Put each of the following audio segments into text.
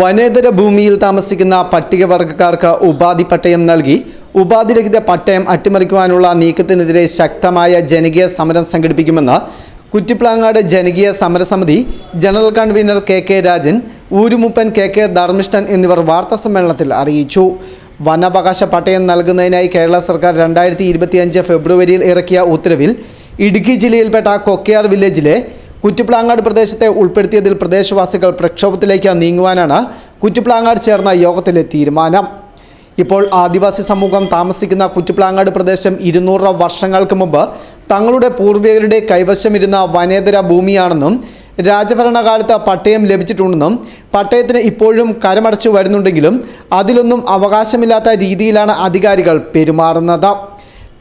വനേതര ഭൂമിയിൽ താമസിക്കുന്ന പട്ടികവർഗക്കാർക്ക് ഉപാധി പട്ടയം നൽകി. ഉപാധിരഹിത പട്ടയം അട്ടിമറിക്കുവാനുള്ള നീക്കത്തിനെതിരെ ശക്തമായ ജനകീയ സമരം സംഘടിപ്പിക്കുമെന്ന് കുറ്റിപ്ലാങ്ങാട് ജനകീയ സമരസമിതി general convener K K Rajan ഊരുമുപ്പൻ K K Dharmishtan എന്നിവർ വാർത്താസമ്മേളനത്തിൽ അറിയിച്ചു. വനാവകാശ പട്ടയം നൽകുന്നതിനായി കേരള സർക്കാർ രണ്ടായിരത്തി ഫെബ്രുവരിയിൽ ഇറക്കിയ ഉത്തരവിൽ ഇടുക്കി ജില്ലയിൽപ്പെട്ട കൊക്കയാർ വില്ലേജിലെ കുറ്റിപ്ലാങ്ങാട് പ്രദേശത്തെ ഉൾപ്പെടുത്തിയതിൽ പ്രദേശവാസികൾ പ്രക്ഷോഭത്തിലേക്ക് നീങ്ങുവാനാണ് കുറ്റിപ്ലാങ്ങാട് ചേർന്ന യോഗത്തിലെ തീരുമാനം. ഇപ്പോൾ ആദിവാസി സമൂഹം താമസിക്കുന്ന കുറ്റിപ്ലാങ്ങാട് പ്രദേശം ഇരുന്നൂറ് വർഷങ്ങൾക്ക് മുമ്പ് തങ്ങളുടെ പൂർവികരുടെ കൈവശമിരുന്ന വനേതര ഭൂമിയാണെന്നും രാജഭരണകാലത്ത് പട്ടയം ലഭിച്ചിട്ടുണ്ടെന്നും പട്ടയത്തിന് ഇപ്പോഴും കരമടച്ചു വരുന്നുണ്ടെങ്കിലും അതിലൊന്നും അവകാശമില്ലാത്ത രീതിയിലാണ് അധികാരികൾ പെരുമാറുന്നത്.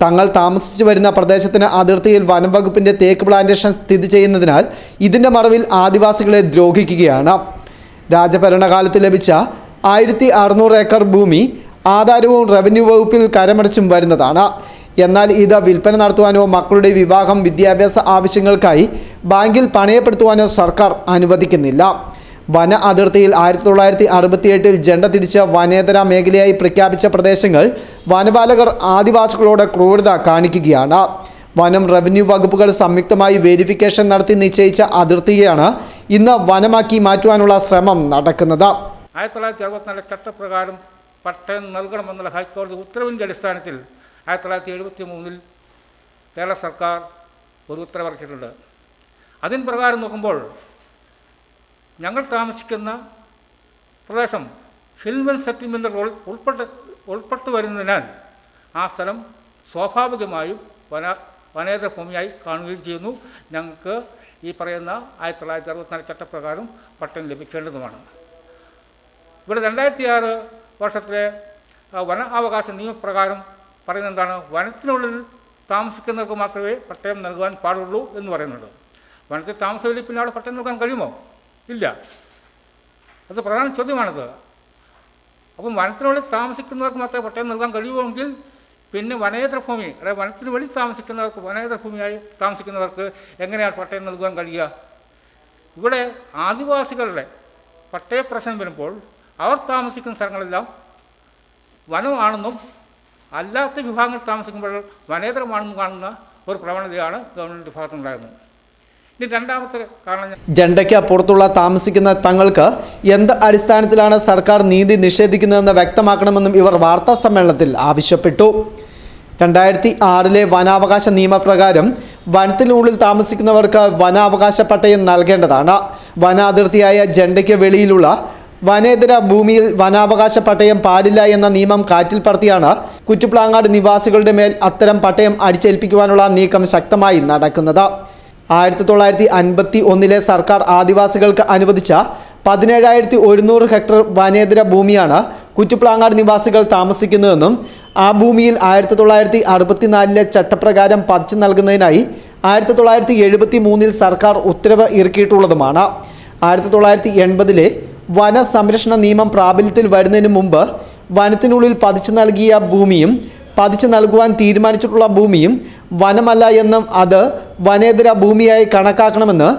തങ്ങൾ താമസിച്ചു വരുന്ന പ്രദേശത്തിന് അതിർത്തിയിൽ വനം വകുപ്പിന്റെ തേക്ക് പ്ലാന്റേഷൻ സ്ഥിതി ചെയ്യുന്നതിനാൽ ഇതിന്റെ മറവിൽ ആദിവാസികളെ ദ്രോഹിക്കുകയാണ്. രാജഭരണകാലത്ത് ലഭിച്ച ആയിരത്തി അറുന്നൂറ് ഏക്കർ ഭൂമി ആധാരവും റവന്യൂ വകുപ്പിൽ കരമടച്ചും വരുന്നതാണ്. എന്നാൽ ഇത് വിൽപ്പന നടത്തുവാനോ മക്കളുടെ വിവാഹം വിദ്യാഭ്യാസ ആവശ്യങ്ങൾക്കായി ബാങ്കിൽ പണയപ്പെടുത്തുവാനോ സർക്കാർ അനുവദിക്കുന്നില്ല. വന അതിർത്തിയിൽ ആയിരത്തി തൊള്ളായിരത്തി അറുപത്തിയെട്ടിൽ ജണ്ട തിരിച്ച വനേതര മേഖലയായി പ്രഖ്യാപിച്ച പ്രദേശങ്ങൾ വനപാലകർ ആദിവാസികളോട് ക്രൂരത കാണിക്കുകയാണ്. വനം റവന്യൂ വകുപ്പുകൾ സംയുക്തമായി വെരിഫിക്കേഷൻ നടത്തി നിശ്ചയിച്ച അതിർത്തിയാണ് ഇന്ന് വനമാക്കി മാറ്റുവാനുള്ള ശ്രമം നടക്കുന്നത്. ആയിരത്തി തൊള്ളായിരത്തി അറുപത്തിനാല് ചട്ടപ്രകാരം പട്ടയം നൽകണമെന്നുള്ള ഹൈക്കോടതി ഉത്തരവിന്റെ അടിസ്ഥാനത്തിൽ ആയിരത്തി തൊള്ളായിരത്തി എഴുപത്തി മൂന്നിൽ കേരള സർക്കാർ ഒരു ഉത്തരവിറക്കിയിട്ടുണ്ട്. അതിൻ പ്രകാരം നോക്കുമ്പോൾ ഞങ്ങൾ താമസിക്കുന്ന പ്രദേശം ഹിൽമൻ സെറ്റിൽമെന്റുകൾ ഉൾപ്പെട്ട് ഉൾപ്പെട്ടു വരുന്നതിനാൽ ആ സ്ഥലം സ്വാഭാവികമായും വന വനേതര ഭൂമിയായി കാണുകയും ചെയ്യുന്നു. ഞങ്ങൾക്ക് ഈ പറയുന്ന ആയിരത്തി തൊള്ളായിരത്തി അറുപത്തിനാല് ചട്ടപ്രകാരം പട്ടം ലഭിക്കേണ്ടതുമാണ്. ഇവിടെ രണ്ടായിരത്തി ആറ് വർഷത്തിലെ വന അവകാശ നിയമപ്രകാരം പറയുന്നത് എന്താണ്? വനത്തിനുള്ളിൽ താമസിക്കുന്നവർക്ക് മാത്രമേ പട്ടയം നൽകുവാൻ പാടുള്ളൂ എന്ന് പറയുന്നുണ്ട്. വനത്തിൽ താമസമില്ല പിന്നെ പട്ടയം നൽകാൻ കഴിയുമോ? ഇല്ല. അത് പ്രധാന ചോദ്യമാണത്. അപ്പം വനത്തിനുള്ളിൽ താമസിക്കുന്നവർക്ക് മാത്രമേ പട്ടയം നൽകാൻ കഴിയുമെങ്കിൽ പിന്നെ വനേതര ഭൂമി അതായത് വനത്തിന് വെളി താമസിക്കുന്നവർക്ക് വനേതര ഭൂമിയായി താമസിക്കുന്നവർക്ക് എങ്ങനെയാണ് പട്ടയം നൽകുവാൻ കഴിയുക? ഇവിടെ ആദിവാസികളുടെ പട്ടയ പ്രശ്നം വരുമ്പോൾ അവർ താമസിക്കുന്ന സ്ഥലങ്ങളെല്ലാം വനമാണെന്നും അല്ലാത്ത വിഭാഗങ്ങൾ താമസിക്കുമ്പോൾ വനേതരമാണെന്നും കാണുന്ന ഒരു പ്രവണതയാണ് ഗവൺമെന്റ് ഭാഗത്തുനിന്നുണ്ടാകുന്നത്. ജണ്ടയ്ക്ക് പുറത്തുള്ള താമസിക്കുന്ന തങ്ങൾക്ക് എന്ത് അടിസ്ഥാനത്തിലാണ് സർക്കാർ നീതി നിഷേധിക്കുന്നതെന്ന് വ്യക്തമാക്കണമെന്നും ഇവർ വാർത്താ സമ്മേളനത്തിൽ ആവശ്യപ്പെട്ടു. രണ്ടായിരത്തി ആറിലെ വനാവകാശ നിയമപ്രകാരം വനത്തിനുള്ളിൽ താമസിക്കുന്നവർക്ക് വനാവകാശ പട്ടയം നൽകേണ്ടതാണ്. വനാതിർത്തിയായ ജണ്ടയ്ക്ക് വെളിയിലുള്ള വനേതര ഭൂമിയിൽ വനാവകാശ പട്ടയം പാടില്ല എന്ന നിയമം കാറ്റിൽ പറത്തിയാണ് കുറ്റുപ്ലാങ്ങാട് നിവാസികളുടെ മേൽ അത്തരം പട്ടയം അടിച്ചേൽപ്പിക്കുവാനുള്ള നീക്കം ശക്തമായി നടക്കുന്നത്. ആയിരത്തി തൊള്ളായിരത്തി അൻപത്തി ഒന്നിലെ സർക്കാർ ആദിവാസികൾക്ക് അനുവദിച്ച പതിനേഴായിരത്തി ഒരുന്നൂറ് ഹെക്ടർ വനേതര ഭൂമിയാണ് കുറ്റുപ്ലാങ്ങാട് നിവാസികൾ താമസിക്കുന്നതെന്നും ആ ഭൂമിയിൽ ആയിരത്തി തൊള്ളായിരത്തി അറുപത്തിനാലിലെ ചട്ടപ്രകാരം പതിച്ചു നൽകുന്നതിനായി ആയിരത്തി തൊള്ളായിരത്തി എഴുപത്തി മൂന്നിൽ സർക്കാർ ഉത്തരവ് ഇറക്കിയിട്ടുള്ളതുമാണ്. ആയിരത്തി തൊള്ളായിരത്തി എൺപതിലെ വന സംരക്ഷണ നിയമം പ്രാബല്യത്തിൽ വരുന്നതിന് മുമ്പ് വനത്തിനുള്ളിൽ പതിച്ചു നൽകിയ ഭൂമിയും പതിച്ചു നൽകുവാൻ തീരുമാനിച്ചിട്ടുള്ള ഭൂമിയും വനമല്ല എന്നും അത് വനേതര ഭൂമിയായി കണക്കാക്കണമെന്ന്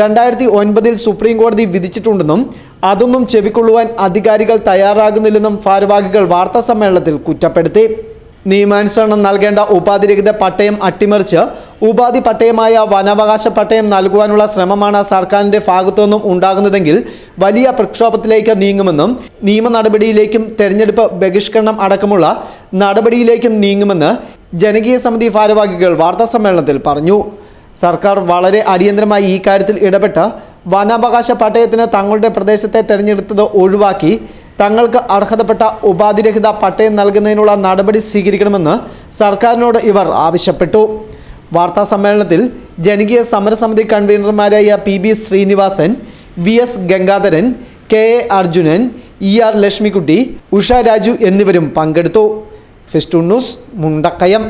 രണ്ടായിരത്തി ഒൻപതിൽ സുപ്രീം കോടതി വിധിച്ചിട്ടുണ്ടെന്നും അതൊന്നും ചെവിക്കൊള്ളുവാൻ അധികാരികൾ തയ്യാറാകുന്നില്ലെന്നും ഭാരവാഹികൾ വാർത്താ സമ്മേളനത്തിൽ കുറ്റപ്പെടുത്തി. നിയമാനുസരണം നൽകേണ്ട ഉപാധിരഹിത പട്ടയം അട്ടിമറിച്ച് ഉപാധി പട്ടയമായ വനാവകാശ പട്ടയം നൽകുവാനുള്ള ശ്രമമാണ് സർക്കാരിന്റെ ഭാഗത്തുനിന്നും ഉണ്ടാകുന്നതെങ്കിൽ വലിയ പ്രക്ഷോഭത്തിലേക്ക് നീങ്ങുമെന്നും നിയമ നടപടിയിലേക്കും തെരഞ്ഞെടുപ്പ് ബഹിഷ്കരണം അടക്കമുള്ള നടപടിയിലേക്കും നീങ്ങുമെന്ന് ജനകീയ സമിതി ഭാരവാഹികൾ വാർത്താസമ്മേളനത്തിൽ പറഞ്ഞു. സർക്കാർ വളരെ അടിയന്തരമായി ഈ കാര്യത്തിൽ ഇടപെട്ട് വനാവകാശ പട്ടയത്തിന് തങ്ങളുടെ പ്രദേശത്തെ തെരഞ്ഞെടുത്തത് ഒഴിവാക്കി തങ്ങൾക്ക് അർഹതപ്പെട്ട ഉപാധിരഹിത പട്ടയം നൽകുന്നതിനുള്ള നടപടി സ്വീകരിക്കണമെന്ന് സർക്കാരിനോട് ഇവർ ആവശ്യപ്പെട്ടു. വാർത്താ സമ്മേളനത്തിൽ ജനകീയ സമരസമിതി കൺവീനർമാരായ P B Sreenivasan V S Gangadharan K A Arjunan E R Lakshmikutty Usha Raju എന്നിവരും പങ്കെടുത്തു. Festoon news Mundakayam